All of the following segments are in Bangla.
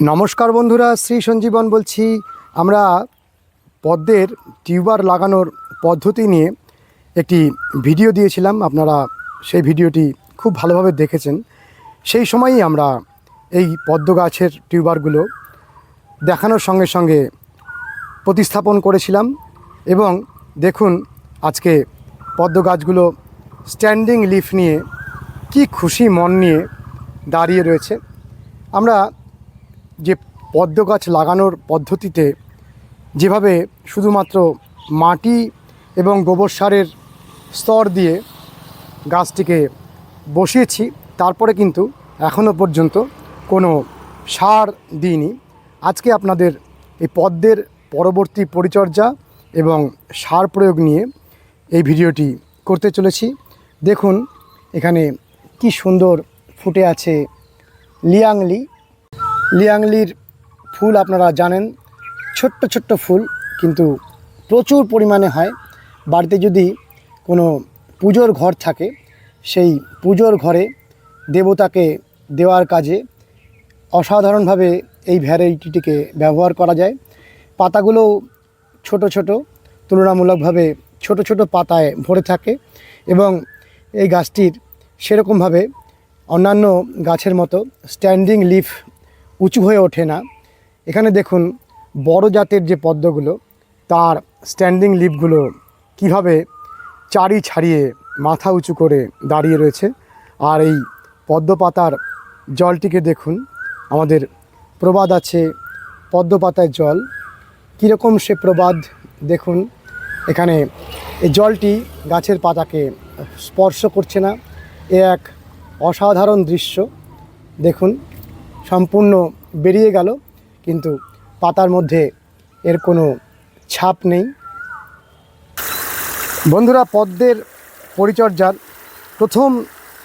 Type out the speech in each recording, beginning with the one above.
নমস্কার বন্ধুরা, শ্রী সঞ্জীবন বলছি। আমরা পদ্মের টিউবার লাগানোর পদ্ধতি নিয়ে একটি ভিডিও দিয়েছিলাম। আপনারা সেই ভিডিওটি খুব ভালোভাবে দেখেছেন। সেই সময়ই আমরা এই পদ্ম গাছের টিউবারগুলো দেখানোর সঙ্গে সঙ্গে প্রতিস্থাপন করেছিলাম এবং দেখুন আজকে পদ্ম গাছগুলো স্ট্যান্ডিং লিফ নিয়ে কি খুশি মন নিয়ে দাঁড়িয়ে রয়েছে। আমরা যে পদ্ম গাছ লাগানোর পদ্ধতিতে যেভাবে শুধুমাত্র মাটি এবং গোবর সারের স্তর দিয়ে গাছটিকে বসিয়েছি, তারপরে কিন্তু এখনও পর্যন্ত কোনো সার দিইনি। আজকে আপনাদের এই পদ্মের পরবর্তী পরিচর্যা এবং সার প্রয়োগ নিয়ে এই ভিডিওটি করতে চলেছি। দেখুন এখানে কি সুন্দর ফুটে আছে লিয়াংলি। লিয়াংলির ফুল আপনারা জানেন, ছোট্ট ছোট্ট ফুল, কিন্তু প্রচুর পরিমাণে হয়। বাড়িতে যদি কোনো পুজোর ঘর থাকে, সেই পুজোর ঘরে দেবতাকে দেওয়ার কাজে অসাধারণভাবে এই ভ্যারাইটিটিকে ব্যবহার করা যায়। পাতাগুলো ছোট ছোট, তুলনামূলকভাবে ছোট ছোট পাতায় ভরে থাকে এবং এই গাছটির সেরকমভাবে অন্যান্য গাছের মতো স্ট্যান্ডিং লিফ উঁচু হয়ে ওঠে না। এখানে দেখুন, বড় জাতের যে পদ্মগুলো, তার স্ট্যান্ডিং লিপগুলো কীভাবে চারি ছাড়িয়ে মাথা উঁচু করে দাঁড়িয়ে রয়েছে। আর এই পদ্মপাতার জলটিকে দেখুন, আমাদের প্রবাদ আছে পদ্ম পাতায় জল। কীরকম সে প্রবাদ, দেখুন, এখানে এই জলটি গাছের পাতাকে স্পর্শ করছে না। এ এক অসাধারণ দৃশ্য, দেখুন সম্পূর্ণ বেরিয়ে গেল, কিন্তু পাতার মধ্যে এর কোনো ছাপ নেই। বন্ধুরা, পদ্মের পরিচর্যার প্রথম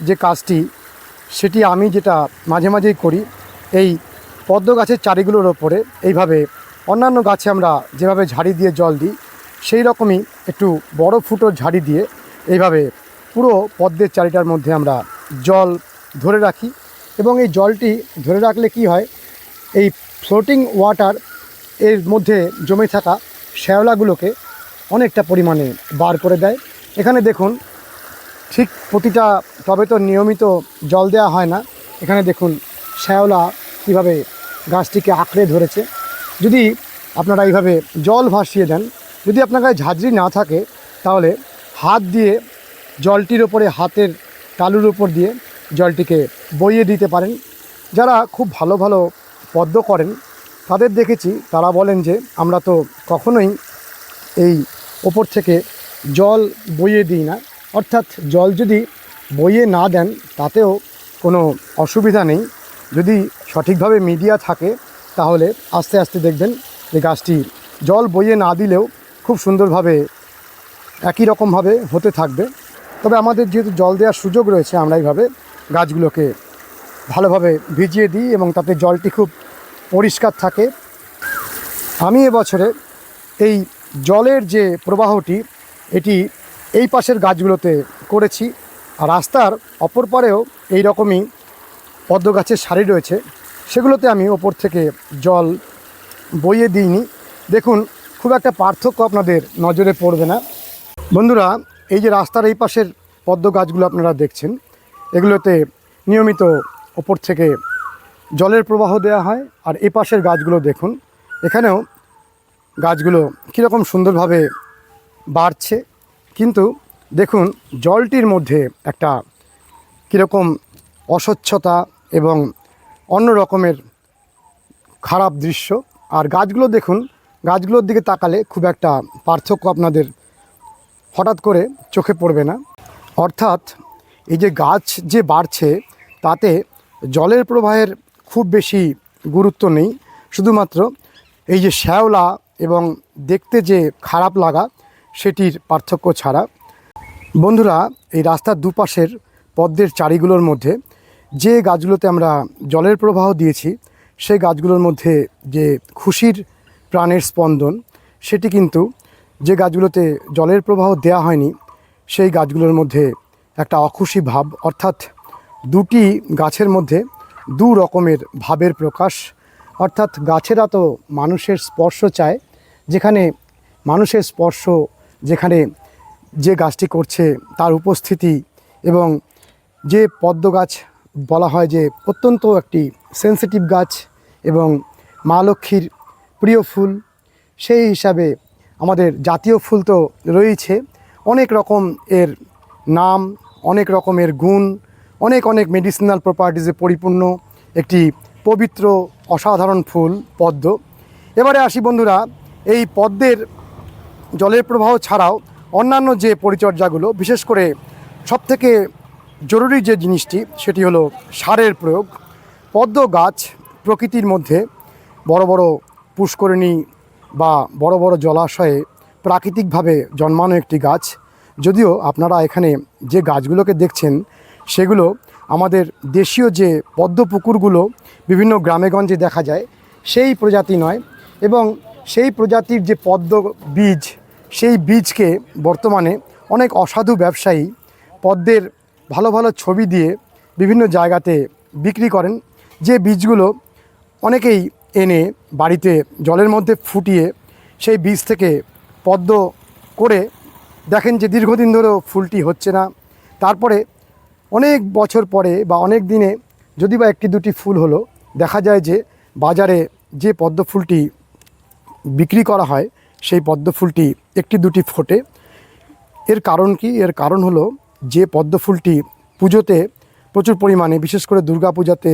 যে কাজটি, সেটি আমি যেটা মাঝে মাঝেই করি, এই পদ্ম গাছের চারিগুলোর ওপরে। এইভাবে অন্যান্য গাছে আমরা যেভাবে ঝাড়ি দিয়ে জল দিই, সেই রকমই একটু বড় ফুটো ঝাড়ি দিয়ে এইভাবে পুরো পদ্মের চারিটার মধ্যে আমরা জল ধরে রাখি। এবং এই জলটি ধরে রাখলে কি হয়? এই ফ্লোটিং ওয়াটার এর মধ্যে জমে থাকা শ্যাওলাগুলোকে অনেকটা পরিমাণে বার করে দেয়। এখানে দেখুন, ঠিক প্রতিটা তবে তো নিয়মিত জল দেওয়া হয় না। এখানে দেখুন, শ্যাওলা কীভাবে গাছটিকে আঁকড়ে ধরেছে। যদি আপনারা এইভাবে জল ভাসিয়ে দেন, যদি আপনার কাছে ঝাঁঝরি না থাকে, তাহলে হাত দিয়ে জলটির ওপরে, হাতের তালুর উপর দিয়ে জলটিকে বইয়ে দিতে পারেন। যারা খুব ভালো ভালো পদ্ম করেন, তাদের দেখেছি, তারা বলেন যে, আমরা তো কখনোই এই ওপর থেকে জল বইয়ে দিই না। অর্থাৎ জল যদি বইয়ে না দেন, তাতেও কোনো অসুবিধা নেই। যদি সঠিকভাবে মিডিয়া থাকে, তাহলে আস্তে আস্তে দেখবেন যে, গাছটি জল বইয়ে না দিলেও খুব সুন্দরভাবে একই রকমভাবে হতে থাকবে। তবে আমাদের যেহেতু জল দেওয়ার সুযোগ রয়েছে, আমরা এইভাবে গাছগুলোকে ভালোভাবে ভিজিয়ে দিই এবং তাতে জলটি খুব পরিষ্কার থাকে। আমি এবছরে এই জলের যে প্রবাহটি, এটি এই পাশের গাছগুলোতে করেছি। আর রাস্তার অপর পারেও এই রকমই পদ্ম গাছের সারি রয়েছে। সেগুলোতে আমি ওপর থেকে জল বইয়ে দিইনি। দেখুন, খুব একটা পার্থক্য আপনাদের নজরে পড়বে না। বন্ধুরা, এই যে রাস্তার এই পাশের পদ্ম গাছগুলো আপনারা দেখছেন এগুলোতে নিয়মিত ওপর থেকে জলের প্রবাহ দেওয়া হয়। আর এ পাশের গাছগুলো দেখুন, এখানেও গাছগুলো কীরকম সুন্দরভাবে বাড়ছে। কিন্তু দেখুন, জলটির মধ্যে একটা কীরকম অস্বচ্ছতা এবং অন্য রকমের খারাপ দৃশ্য। আর গাছগুলো দেখুন, গাছগুলোর দিকে তাকালে খুব একটা পার্থক্য আপনাদের হঠাৎ করে চোখে পড়বে না। অর্থাৎ এই যে গাছ যে বাড়ছে, তাতে জলের প্রবাহের খুব বেশি গুরুত্ব নেই। শুধুমাত্র এই যে শ্যাওলা এবং দেখতে যে খারাপ লাগা, সেটির পার্থক্য ছাড়া। বন্ধুরা, এই রাস্তার দুপাশের পদ্মের চারিগুলোর মধ্যে যে গাছগুলোতে আমরা জলের প্রবাহ দিয়েছি সেই গাছগুলোর মধ্যে যে খুশির প্রাণের স্পন্দন, সেটি কিন্তু যে গাছগুলোতে জলের প্রবাহ দেওয়া হয়নি, সেই গাছগুলোর মধ্যে একটা অখুশি ভাব, অর্থাৎ দুটি গাছের মধ্যে দু রকমের ভাবের প্রকাশ। অর্থাৎ গাছেরা তো মানুষের স্পর্শ চায়, যেখানে মানুষের স্পর্শ, যেখানে যে গাছটি করছে তার উপস্থিতি এবং যে পদ্ম গাছ বলা হয় যে অত্যন্ত একটি সেন্সিটিভ গাছ এবং মা লক্ষ্মীর প্রিয় ফুল, সেই হিসাবে আমাদের জাতীয় ফুল তো রয়েছে অনেক রকম এর নাম অনেক রকমের গুণ, অনেক অনেক মেডিসিনাল প্রপার্টিজে পরিপূর্ণ একটি পবিত্র, অসাধারণ ফুল, পদ্ম। এবারে আসি বন্ধুরা, এই পদ্মের জলের প্রবাহ ছাড়াও অন্যান্য যে পরিচর্যাগুলো, বিশেষ করে সবথেকে জরুরি যে জিনিসটি, সেটি হলো সারের প্রয়োগ। পদ্ম গাছ প্রকৃতির মধ্যে বড় বড় পুষ্করিণী বা বড় বড় জলাশয়ে প্রাকৃতিকভাবে জন্মানো একটি গাছ। যদিও আপনারা এখানে যে গাছগুলোকে দেখছেন, সেগুলো আমাদের দেশীয় যে পদ্ম পুকুরগুলো বিভিন্ন গ্রামেগঞ্জে দেখা যায়, সেই প্রজাতি নয় এবং সেই প্রজাতির যে পদ্ম বীজ, সেই বীজকে বর্তমানে অনেক অসাধু ব্যবসায়ী পদ্মের ভালো ভালো ছবি দিয়ে বিভিন্ন জায়গাতে বিক্রি করেন। যে বীজগুলো অনেকেই এনে বাড়িতে জলের মধ্যে ফুটিয়ে সেই বীজ থেকে পদ্ম করে দেখেন যে দীর্ঘদিন ধরেও ফুলটি হচ্ছে না। তারপরে অনেক বছর পরে বা অনেক দিনে যদি বা একটি দুটি ফুল হলো, দেখা যায় যে বাজারে যে পদ্ম ফুলটি বিক্রি করা হয়, সেই পদ্ম ফুলটি একটি দুটি ফোটে। এর কারণ কি? এর কারণ হলো যে পদ্ম ফুলটি পুজোতে প্রচুর পরিমাণে, বিশেষ করে দুর্গা পূজাতে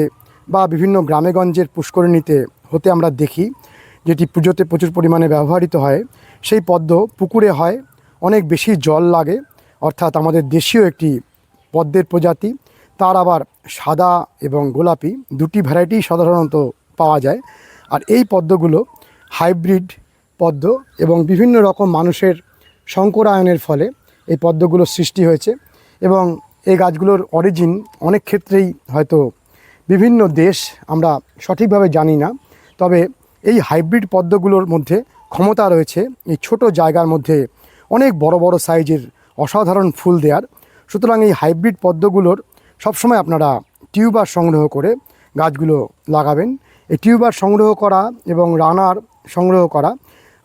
বা বিভিন্ন গ্রামেগঞ্জের পুষ্করিণীতে হতে আমরা দেখি, যেটি পুজোতে প্রচুর পরিমাণে ব্যবহৃত হয়। সেই পদ্ম পুকুরে হয় অনেক বেশি জল লাগে, অর্থাৎ আমাদের দেশীয় একটি পদ্মের প্রজাতি। তার আবার সাদা এবং গোলাপি দুটি ভ্যারাইটি সাধারণত পাওয়া যায়। আর এই পদ্মগুলো হাইব্রিড পদ্ম এবং বিভিন্ন রকম মানুষের সংকরায়নের ফলে এই পদ্মগুলোর সৃষ্টি হয়েছে এবং এই গাছগুলোর অরিজিন অনেক ক্ষেত্রেই হয়তো বিভিন্ন দেশ আমরা সঠিকভাবে জানি না। তবে এই হাইব্রিড পদ্মগুলোর মধ্যে ক্ষমতা রয়েছে এই ছোট জায়গার মধ্যে অনেক বড় বড় সাইজের অসাধারণ ফুল দেওয়ার সুতরাং এই হাইব্রিড পদ্মগুলোর সবসময় আপনারা টিউবার সংগ্রহ করে গাছগুলো লাগাবেন। এই টিউবার সংগ্রহ করা এবং রানার সংগ্রহ করা,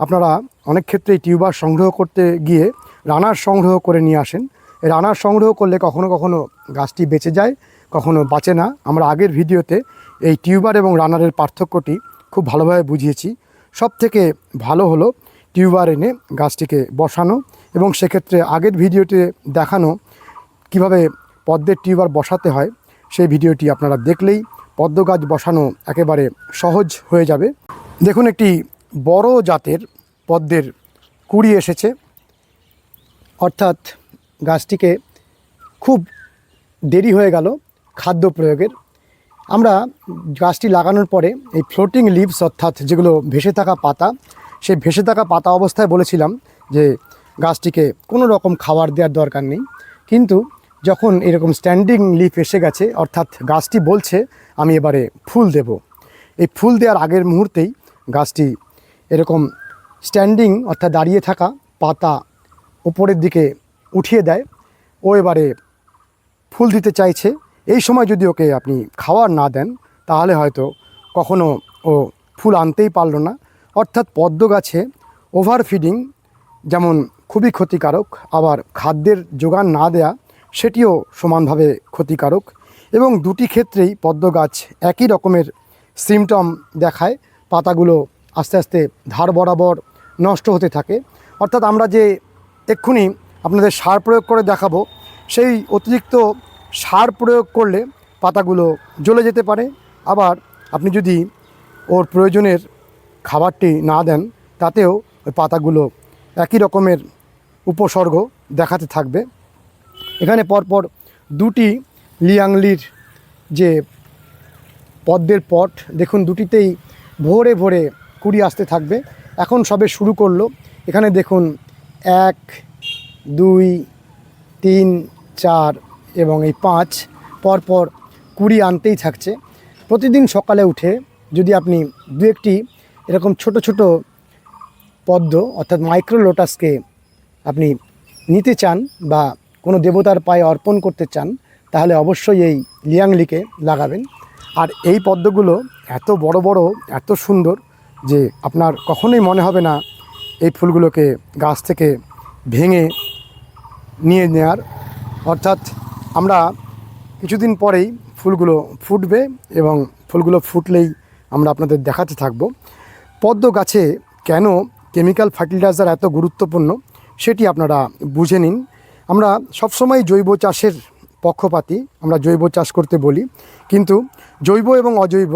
আপনারা অনেক ক্ষেত্রেই টিউবার সংগ্রহ করতে গিয়ে রানার সংগ্রহ করে নিয়ে আসেন। রানার সংগ্রহ করলে কখনো কখনো গাছটি বেঁচে যায়, কখনো বাঁচে না। আমরা আগের ভিডিওতে এই টিউবার এবং রানারের পার্থক্যটি খুব ভালোভাবে বুঝিয়েছি। সব থেকে ভালো হলো টিউবার এনে গাছটিকে বসানো এবং সেক্ষেত্রে আগের ভিডিওতে দেখানো কীভাবে পদ্মের টিউবার বসাতে হয়, সেই ভিডিওটি আপনারা দেখলেই পদ্ম গাছ বসানো একেবারে সহজ হয়ে যাবে। দেখুন, একটি বড় জাতের পদ্মের কুড়ি এসেছে। অর্থাৎ গাছটিকে খুব দেরি হয়ে গেল খাদ্য প্রয়োগের। আমরা গাছটি লাগানোর পরে এই ফ্লোটিং লিভস অর্থাৎ যেগুলো ভেসে থাকা পাতা সেই ভেসে থাকা পাতা অবস্থায় বলেছিলাম যে গাছটিকে কোনো রকম খাবার দেওয়ার দরকার নেই। কিন্তু যখন এরকম স্ট্যান্ডিং লিফ এসে গেছে, অর্থাৎ গাছটি বলছে, আমি এবারে ফুল দেব। এই ফুল দেওয়ার আগের মুহূর্তেই গাছটি এরকম স্ট্যান্ডিং অর্থাৎ দাঁড়িয়ে থাকা পাতা উপরের দিকে উঠিয়ে দেয়। ও এবারে ফুল দিতে চাইছে। এই সময় যদি ওকে আপনি খাওয়ার না দেন, তাহলে হয়তো কখনো ও ফুল আনতেই পারল না। অর্থাৎ পদ্ম গাছে ওভার ফিডিং যেমন খুবই ক্ষতিকারক, আবার খাদ্যের যোগান না দেয়া সেটিও সমানভাবে ক্ষতিকারক এবং দুটি ক্ষেত্রেই পদ্ম গাছ একই রকমের সিমটম দেখায়, পাতাগুলো আস্তে আস্তে ধার বরাবর নষ্ট হতে থাকে। অর্থাৎ আমরা যে এক্ষুনি আপনাদের সার প্রয়োগ করে দেখাবো, সেই অতিরিক্ত সার প্রয়োগ করলে পাতাগুলো জ্বলে যেতে পারে। আবার আপনি যদি ওর প্রয়োজনের খাবারটি না দেন, তাতেও ওই পাতাগুলো একই রকমের উপসর্গ দেখাতে থাকবে। এখানে পরপর দুটি লিয়াংলির যে পদ্মের পট, দেখুন দুটিতেই ভোরে ভোরে কুড়ি আসতে থাকবে। এখন সবে শুরু করল। এখানে দেখুন এক, দুই, তিন, চার এবং এই পাঁচ পরপর কুড়ি আনতেই থাকছে। প্রতিদিন সকালে উঠে যদি আপনি দু একটি এরকম ছোট ছোট পদ্ম, অর্থাৎ মাইক্রো লোটাসকে আপনি নিতে চান বা কোনো দেবতার পায়ে অর্পণ করতে চান, তাহলে অবশ্যই এই লিয়াংলিকে লাগাবেন। আর এই পদ্মগুলো এত বড় বড়, এত সুন্দর যে আপনার কখনোই মনে হবে না এই ফুলগুলোকে গাছ থেকে ভেঙে নিয়ে নেওয়ার অর্থাৎ আমরা কিছুদিন পরেই ফুলগুলো ফুটবে এবং ফুলগুলো ফুটলেই আমরা আপনাদের দেখাতে থাকব। পদ্ম গাছে কেন কেমিক্যাল ফার্টিলাইজার এত গুরুত্বপূর্ণ সেটি আপনারা বুঝে নিন। আমরা সবসময় জৈব চাষের পক্ষপাতি, আমরা জৈব চাষ করতে বলি। কিন্তু জৈব এবং অজৈব,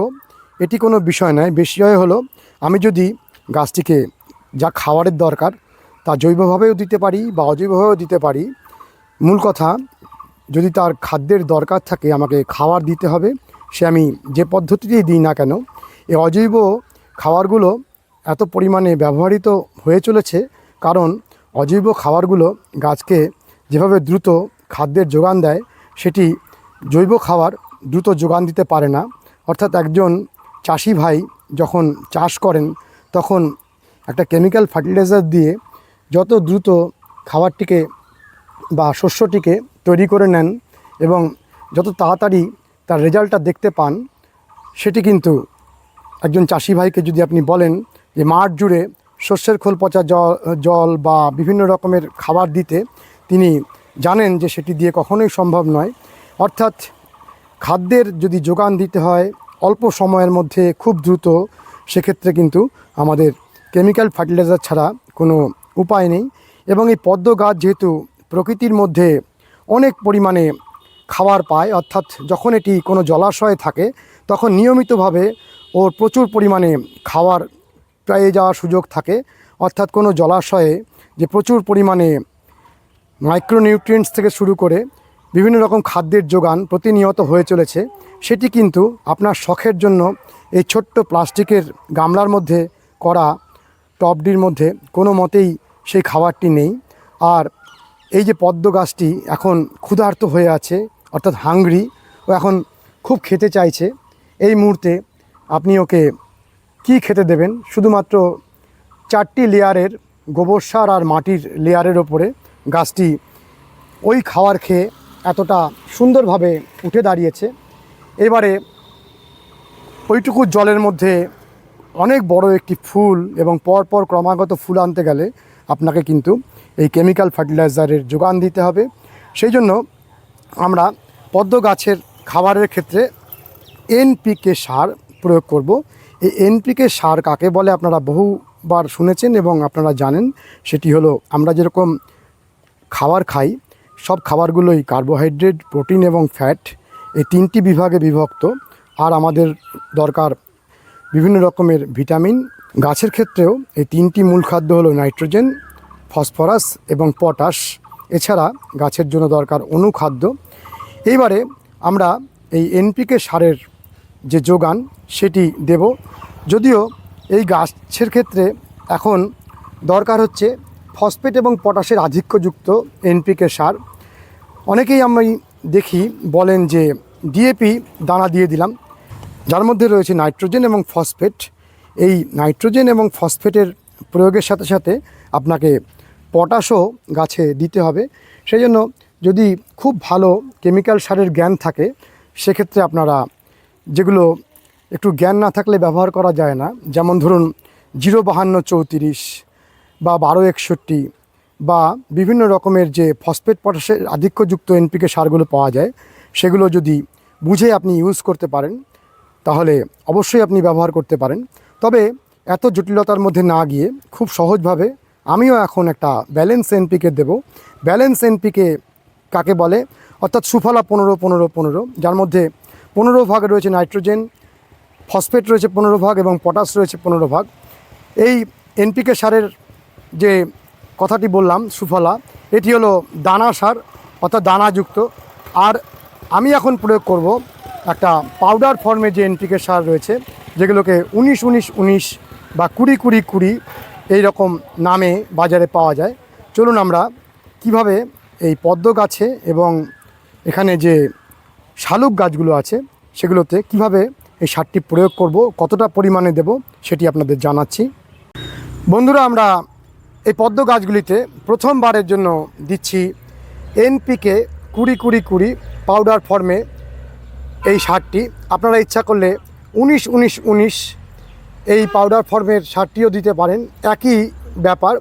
এটি কোনো বিষয় নয়। বিষয় হলো, আমি যদি গাছটিকে যা খাবারের দরকার, তা জৈবভাবেও দিতে পারি বা অজৈবভাবেও দিতে পারি, মূল কথা, যদি তার খাদ্যের দরকার থাকে, আমাকে খাবার দিতে হবে, সে আমি যে পদ্ধতিতেই দিই না কেন এই অজৈব খাবারগুলো এত পরিমাণে ব্যবহৃত হয়ে চলেছে কারণ অজৈব খাবারগুলো গাছকে যেভাবে দ্রুত খাদ্যের যোগান দেয়, সেটি জৈব খাবার দ্রুত যোগান দিতে পারে না। অর্থাৎ একজন চাষি ভাই যখন চাষ করেন, তখন একটা কেমিক্যাল ফার্টিলাইজার দিয়ে যত দ্রুত খাবারটিকে বা শস্যটিকে তৈরি করে নেন এবং যত তাড়াতাড়ি তার রেজাল্টটা দেখতে পান, সেটি কিন্তু একজন চাষি ভাইকে যদি আপনি বলেন যে মাঠ জুড়ে শস্যের খোল পচা জল জল বা বিভিন্ন রকমের খাবার দিতে তিনি জানেন যে সেটি দিয়ে কখনোই সম্ভব নয়। অর্থাৎ খাদ্যের যদি যোগান দিতে হয় অল্প সময়ের মধ্যে খুব দ্রুত, সেক্ষেত্রে কিন্তু আমাদের কেমিক্যাল ফার্টিলাইজার ছাড়া কোনো উপায় নেই এবং এই পদ্ম গাছ যেহেতু প্রকৃতির মধ্যে অনেক পরিমাণে খাবার পায়, অর্থাৎ যখন এটি কোনো জলাশয়ে থাকে, তখন নিয়মিতভাবে ওর প্রচুর পরিমাণে খাওয়ার পেয়ে যাওয়ার সুযোগ থাকে। অর্থাৎ কোনো জলাশয়ে যে প্রচুর পরিমাণে মাইক্রোনিউট্রিয়েন্টস থেকে শুরু করে বিভিন্ন রকম খাদ্যের যোগান প্রতিনিয়ত হয়ে চলেছে, সেটি কিন্তু আপনার শখের জন্য এই ছোট্ট প্লাস্টিকের গামলার মধ্যে করা টবডির মধ্যে কোনো মতেই সেই খাবারটি নেই। আর এই যে পদ্ম গাছটি এখন ক্ষুধার্ত হয়ে আছে, অর্থাৎ হাংরি ও এখন খুব খেতে চাইছে, এই মুহূর্তে আপনি ওকে কি খেতে দেবেন? শুধুমাত্র চারটি লেয়ারের গোবর সার আর মাটির লেয়ারের ওপরে গাছটি ওই খাওয়ার খেয়ে এতটা সুন্দরভাবে উঠে দাঁড়িয়েছে। এবারে ওইটুকু জলের মধ্যে অনেক বড় একটি ফুল এবং পরপর ক্রমাগত ফুল আনতে গেলে আপনাকে কিন্তু এই কেমিক্যাল ফার্টিলাইজারের যোগান দিতে হবে। সেই জন্য আমরা পদ্ম গাছের খাবারের ক্ষেত্রে এনপিকে সার প্রয়োগ করব। এই এনপিকে সার কাকে বলে আপনারা বহুবার শুনেছেন এবং আপনারা জানেন, সেটি হলো আমরা যেরকম খাবার খাই, সব খাবারগুলোই কার্বোহাইড্রেট, প্রোটিন এবং ফ্যাট এই তিনটি বিভাগে বিভক্ত। আর আমাদের দরকার বিভিন্ন রকমের ভিটামিন। গাছের ক্ষেত্রেও এই তিনটি মূল খাদ্য হলো নাইট্রোজেন, ফসফরাস এবং পটাশ। এছাড়া গাছের জন্য দরকার অনুখাদ্য। এইবারে আমরা এই এনপিকে সারের যে যোগান সেটি দেব। যদিও এই গাছের ক্ষেত্রে এখন দরকার হচ্ছে ফসফেট এবং পটাশের আধিক্যযুক্ত এনপিকে সার। অনেকেই আমি দেখি বলেন যে ডিএপি দানা দিয়ে দিলাম, যার মধ্যে রয়েছে নাইট্রোজেন এবং ফসফেট। এই নাইট্রোজেন এবং ফসফেটের প্রয়োগের সাথে সাথে আপনাকে পটাশও গাছে দিতে হবে। সেই জন্য যদি খুব ভালো কেমিক্যাল সারের জ্ঞান থাকে, সেক্ষেত্রে আপনারা যেগুলো একটু জ্ঞান না থাকলে ব্যবহার করা যায় না। যেমন ধরুন, জিরো বাহান্ন চৌত্রিশ বা বারো একষট্টি বা বিভিন্ন রকমের যে ফসফেট পটাশের আধিক্যযুক্ত এনপিকে সারগুলো পাওয়া যায়, সেগুলো যদি বুঝে আপনি ইউজ করতে পারেন, তাহলে অবশ্যই আপনি ব্যবহার করতে পারেন। তবে এত জটিলতার মধ্যে না গিয়ে খুব সহজভাবে আমিও এখন একটা ব্যালেন্স এনপিকে দেব। ব্যালেন্স এনপিকে কাকে বলে? অর্থাৎ সুফলা পনেরো পনেরো পনেরো, যার মধ্যে পনেরো ভাগ রয়েছে নাইট্রোজেন ফসফেট রয়েছে পনেরো ভাগ এবং পটাশ রয়েছে পনেরো ভাগ। এই এনপিকে সারের যে কথাটি বললাম, সুফলা, এটি হলো দানা সার, অর্থাৎ দানাযুক্ত। আর আমি এখন প্রয়োগ করব একটা পাউডার ফর্মে যে এনপিকে সার রয়েছে, যেগুলোকে উনিশ উনিশ উনিশ বা কুড়ি কুড়ি কুড়ি এই রকম নামে বাজারে পাওয়া যায়। চলুন আমরা কীভাবে এই পদ্ম গাছে এবং এখানে যে শালুক গাছগুলো আছে, সেগুলোতে কীভাবে এই সারটি প্রয়োগ করব, কতটা পরিমাণে দেব সেটি আপনাদের জানাচ্ছি। বন্ধুরা, আমরা এই পদ্ম গাছগুলিতে প্রথমবারের জন্য দিচ্ছি এনপিকে কুড়ি কুড়ি কুড়ি পাউডার ফর্মে এই সারটি। আপনারা ইচ্ছা করলে উনিশ উনিশ উনিশ এই পাউডার ফর্মের সারটিও দিতে পারেন। একই ব্যাপার,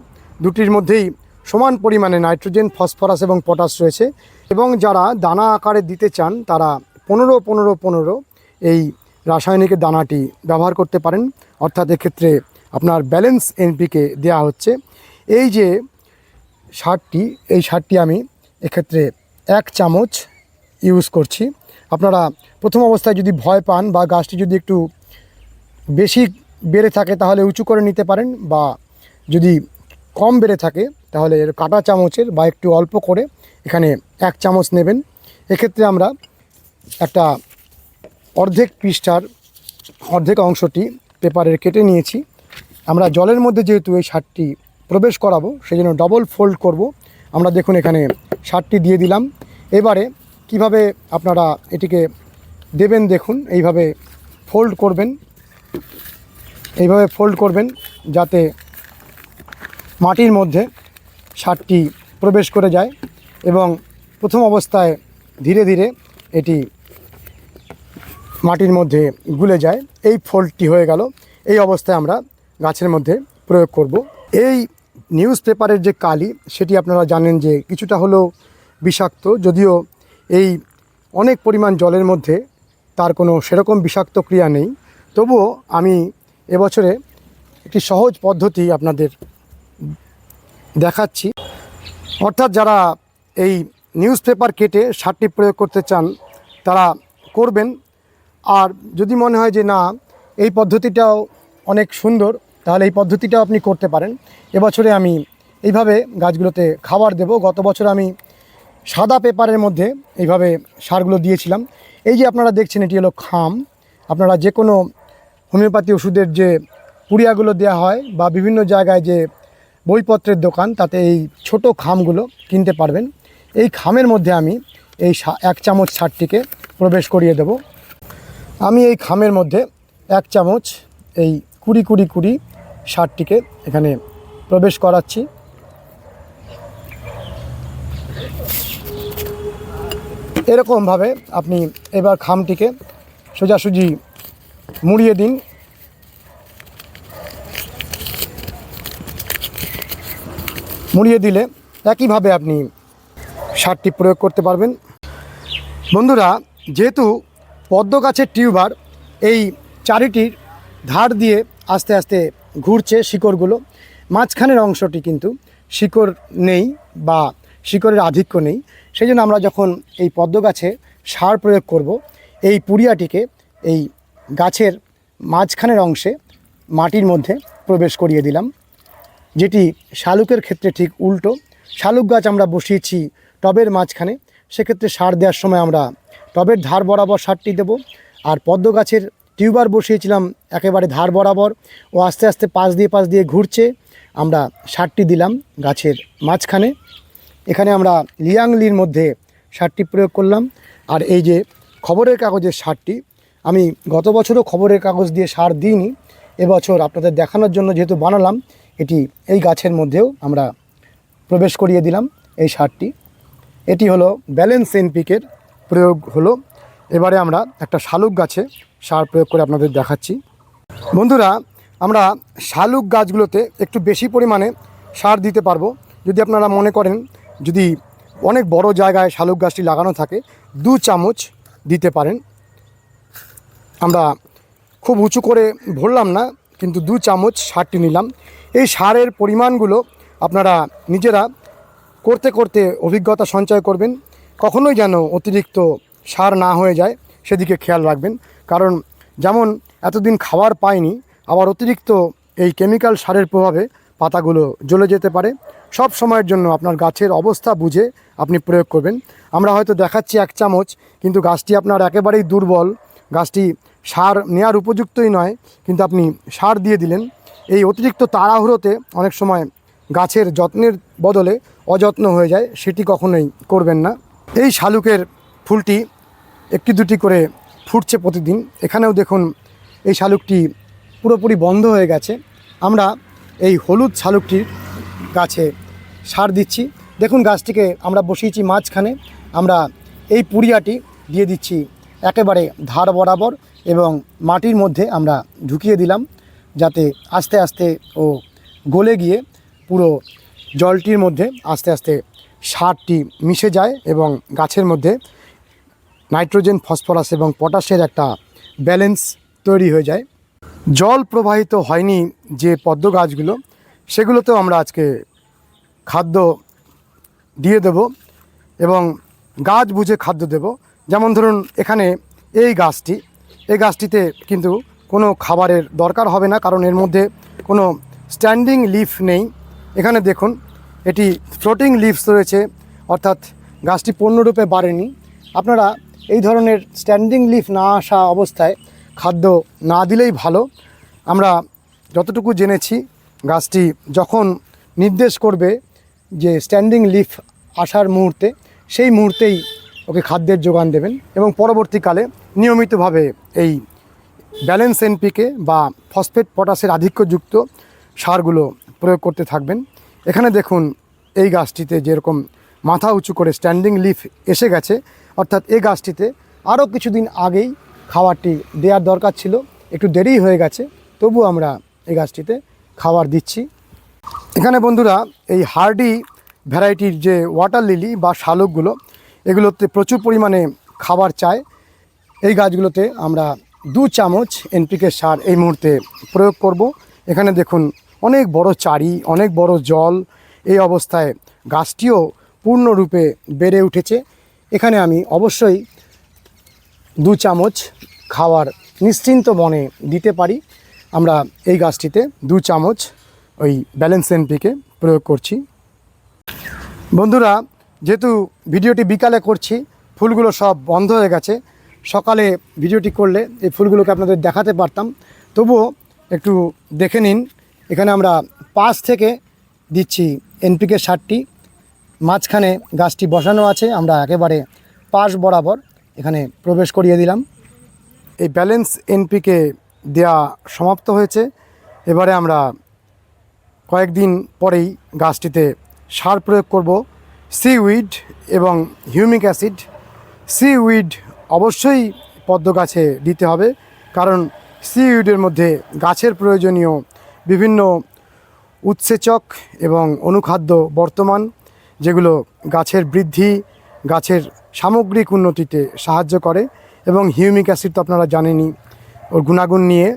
দুটির মধ্যেই সমান পরিমাণে নাইট্রোজেন, ফসফরাস এবং পটাশ রয়েছে এবং যারা দানা আকারে দিতে চান, তারা পনেরো পনেরো পনেরো এই রাসায়নিকের দানাটি ব্যবহার করতে পারেন। অর্থাৎ এক্ষেত্রে আপনার ব্যালেন্স এনপিকে দেওয়া হচ্ছে। এই যে সারটি, এই সারটি আমি এক্ষেত্রে এক চামচ ইউজ করছি। আপনারা প্রথম অবস্থায় যদি ভয় পান বা গাছটি যদি একটু বেশি বেড়ে থাকে, তাহলে উঁচু করে নিতে পারেন বা যদি কম বেড়ে থাকে, তাহলে এর কাটা চামচের বা একটু অল্প করে এখানে এক চামচ নেবেন। এক্ষেত্রে আমরা একটা অর্ধেক পৃষ্ঠার অর্ধেক অংশটি পেপারের কেটে নিয়েছি। আমরা জলের মধ্যে যেহেতু এই সারটি প্রবেশ করাবো সেই জন্য ডবল ফোল্ড করব। আমরা দেখুন এখানে সারটি দিয়ে দিলাম। এবারে কীভাবে আপনারা এটিকে দেবেন দেখুন, এইভাবে ফোল্ড করবেন। এইভাবে ফোল্ড করবেন যাতে মাটির মধ্যে সারটি প্রবেশ করে যায় এবং প্রথম অবস্থায় ধীরে ধীরে এটি মাটির মধ্যে গুলে যায়, এই ফোল্ডটি হয়ে গেল। এই অবস্থায় আমরা গাছের মধ্যে প্রয়োগ করব। এই নিউজ পেপারের যে কালি, সেটি আপনারা জানেন যে কিছুটা হলেও বিষাক্ত, যদিও এই অনেক পরিমাণ জলের মধ্যে তার কোনো সেরকম বিষাক্ত ক্রিয়া নেই। তবুও আমি এবছরে একটি সহজ পদ্ধতি আপনাদের দেখাচ্ছি। অর্থাৎ যারা এই নিউজ পেপার কেটে সারটি প্রয়োগ করতে চান, তারা করবেন। আর যদি মনে হয় যে না, এই পদ্ধতিটাও অনেক সুন্দর, তাহলে এই পদ্ধতিটাও আপনি করতে পারেন। এবছরে আমি এইভাবে গাছগুলোতে খাবার দেব। গত বছর আমি সাদা পেপারের মধ্যে এইভাবে সারগুলো দিয়েছিলাম। এই যে আপনারা দেখছেন, এটি হলো খাম। আপনারা যে কোনো হোমিওপ্যাথি ওষুধের যে পুড়িয়াগুলো দেওয়া হয় বা বিভিন্ন জায়গায় যে বইপত্রের দোকান, তাতে এই ছোট খামগুলো কিনতে পারবেন। এই খামের মধ্যে আমি এই এক চামচ সারটিকে প্রবেশ করিয়ে দেব। আমি এই খামের মধ্যে এক চামচ এই কুড়ি কুড়ি কুড়ি সারটিকে এখানে প্রবেশ করাচ্ছি। এরকমভাবে আপনি এবার খামটিকে সোজাসুজি মুড়িয়ে দিন। মুড়িয়ে দিলে একইভাবে আপনি সারটি প্রয়োগ করতে পারবেন। বন্ধুরা, যেহেতু পদ্ম গাছের টিউবার এই চারিটির ধার দিয়ে আস্তে আস্তে ঘুরছে শিকড়গুলো। মাঝখানের অংশটি কিন্তু শিকড় নেই বা শিকড়ের আধিক্য নেই। সেই জন্য আমরা যখন এই পদ্ম গাছে সার প্রয়োগ করব, এই পুড়িয়াটিকে এই গাছের মাঝখানের অংশে মাটির মধ্যে প্রবেশ করিয়ে দিলাম, যেটি শালুকের ক্ষেত্রে ঠিক উল্টো। শালুক গাছ আমরা বসিয়েছি টবের মাঝখানে, সেক্ষেত্রে সার দেওয়ার সময় আমরা টবের ধার বরাবর সারটি দেব। আর পদ্ম গাছের টিউবার বসিয়েছিলাম, একেবারে ধার বরাবর। ও আস্তে আস্তে পাশ দিয়ে পাশ দিয়ে ঘুরছে। আমরা সারটি দিলাম গাছের মাঝখানে। এখানে আমরা লিয়াংলির মধ্যে সারটি প্রয়োগ করলাম। আর এই যে খবরের কাগজের সারটি, আমি গত বছরও খবরের কাগজ দিয়ে সার দিইনি। এবছর আপনাদের দেখানোর জন্য যেহেতু বানালাম, এটি এই গাছের মধ্যেও আমরা প্রবেশ করিয়ে দিলাম এই সারটি। এটি হলো ব্যালেন্স এনপিকের প্রয়োগ হলো। এবারে আমরা একটা শালুক গাছে সার প্রয়োগ করে আপনাদের দেখাচ্ছি। বন্ধুরা, আমরা শালুক গাছগুলোতে একটু বেশি পরিমাণে সার দিতে পারব। যদি আপনারা মনে করেন, যদি অনেক বড় জায়গায় শালুক গাছটি লাগানো থাকে, দু চামচ দিতে পারেন। আমরা খুব উঁচু করে ভরলাম না, কিন্তু দু চামচ সারটি নিলাম। এই সারের পরিমাণগুলো আপনারা নিজেরা করতে করতে অভিজ্ঞতা সঞ্চয় করবেন। কখনোই যেন অতিরিক্ত সার না হয়ে যায়, সেদিকে খেয়াল রাখবেন। কারণ যেমন এতদিন খাবার পায়নি আবার অতিরিক্ত এই কেমিক্যাল সারের প্রভাবে পাতাগুলো জ্বলে যেতে পারে। সব সময়ের জন্য আপনার গাছের অবস্থা বুঝে আপনি প্রয়োগ করবেন। আমরা হয়তো দেখাচ্ছি এক চামচ, কিন্তু গাছটি আপনার একেবারেই দুর্বল। গাছটি সার নেওয়ার উপযুক্তই নয়, কিন্তু আপনি সার দিয়ে দিলেন। এই অতিরিক্ত তাড়াহুড়োতে অনেক সময় গাছের যত্নের বদলে অযত্ন হয়ে যায়, সেটি কখনোই করবেন না। এই শালুকের ফুলটি একটি দুটি করে ফুটছে প্রতিদিন। এখানেও দেখুন, এই শালুকটি পুরোপুরি বন্ধ হয়ে গেছে। আমরা এই হলুদ শালুকটির গাছে সার দিচ্ছি। দেখুন গাছটিকে আমরা বসিয়েছি মাঝখানে। আমরা এই পুড়িয়াটি দিয়ে দিচ্ছি একেবারে ধার বরাবর এবং মাটির মধ্যে আমরা ঢুকিয়ে দিলাম যাতে আস্তে আস্তে ও গলে গিয়ে পুরো জলটির মধ্যে আস্তে আস্তে সারটি মিশে যায় এবং গাছের মধ্যে নাইট্রোজেন, ফসফরাস এবং পটাশের একটা ব্যালেন্স তৈরি হয়ে যায়। জল প্রবাহিত হয়নি যে পদ্ম গাছগুলো, সেগুলোতেও আমরা আজকে খাদ্য দিয়ে দেব এবং গাছ বুঝে খাদ্য দেব। যেমন ধরুন, এখানে এই গাছটি, এই গাছটিতে কিন্তু কোনো খাবারের দরকার হবে না, কারণ এর মধ্যে কোনো স্ট্যান্ডিং লিফ নেই। এখানে দেখুন এটি ফ্লোটিং লিভস রয়েছে, অর্থাৎ গাছটি পূর্ণরূপে বাড়েনি। আপনারা এই ধরনের স্ট্যান্ডিং লিফ না আসা অবস্থায় খাদ্য না দিলেই ভালো। আমরা যতটুকু জেনেছি, গাছটি যখন নির্দেশ করবে যে স্ট্যান্ডিং লিফ আসার মুহূর্তে, সেই মুহূর্তেই ওকে খাদ্যের যোগান দেবেন এবং পরবর্তীকালে নিয়মিতভাবে এই ব্যালেন্স এনপিকে বা ফসফেট পটাশের আধিক্যযুক্ত সারগুলো প্রয়োগ করতে থাকবেন। এখানে দেখুন এই গাছটিতে যেরকম মাথা উঁচু করে স্ট্যান্ডিং লিফ এসে গেছে, অর্থাৎ এই গাছটিতে আরও কিছুদিন আগেই খাবারটি দেওয়ার দরকার ছিল, একটু দেরি হয়ে গেছে তবু আমরা এই গাছটিতে খাবার দিচ্ছি। এখানে বন্ধুরা, এই হার্ডি ভ্যারাইটির যে ওয়াটার লিলি বা শালুকগুলো, এগুলোতে প্রচুর পরিমাণে খাবার চায়। এই গাছগুলোতে আমরা দু চামচ এনপিকে সার এই মুহূর্তে প্রয়োগ করব। এখানে দেখুন অনেক বড় চারি, অনেক বড় জল, এই অবস্থায় গাছটিও পূর্ণরূপে বেড়ে উঠেছে। এখানে আমি অবশ্যই দু চামচ খাওয়ার নিশ্চিন্ত মনে দিতে পারি। আমরা এই গাছটিতে দু চামচ ওই ব্যালেন্স এনপিকে প্রয়োগ করছি। বন্ধুরা, যেহেতু ভিডিওটি বিকালে করছি, ফুলগুলো সব বন্ধ হয়ে গেছে। সকালে ভিডিওটি করলে এই ফুলগুলোকে আপনাদের দেখাতে পারতাম। তবুও একটু দেখে নিন এখানে আমরা পাশ থেকে দিচ্ছি এনপিকে সারটি মাঝখানে গাছটি বসানো আছে, আমরা একেবারে পাশ বরাবর এখানে প্রবেশ করিয়ে দিলাম। এই ব্যালেন্স এনপিকে দেয়া সমাপ্ত হয়েছে। এবারে আমরা কয়েকদিন পরেই গাছটিতে সার প্রয়োগ করব। সিউইড এবং হিউমিক অ্যাসিড সিউইড অবশ্যই পদ্ম গাছে দিতে হবে, কারণ সিউইডের মধ্যে গাছের প্রয়োজনীয় বিভিন্ন উৎসেচক এবং অনুখাদ্য বর্তমান, যেগুলো গাছের বৃদ্ধি, গাছের সামগ্রিক উন্নতিতে সাহায্য করে এবং হিউমিক অ্যাসিড তো আপনারা জানেনই, ওর গুণাগুণ নিয়ে।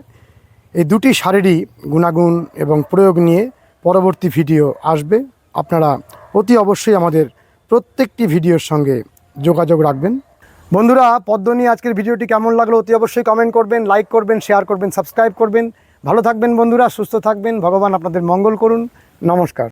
এই দুটি সারেরই গুণাগুণ এবং প্রয়োগ নিয়ে পরবর্তী ভিডিও আসবে। আপনারা অতি অবশ্যই আমাদের প্রত্যেকটি ভিডিওর সঙ্গে যোগাযোগ রাখবেন। বন্ধুরা, পদ্ম নিয়ে আজকের ভিডিওটি কেমন লাগল অতি অবশ্যই কমেন্ট করবেন লাইক করবেন শেয়ার করবেন সাবস্ক্রাইব করবেন। ভালো থাকবেন বন্ধুরা সুস্থ থাকবেন। ভগবান আপনাদের মঙ্গল করুন। নমস্কার।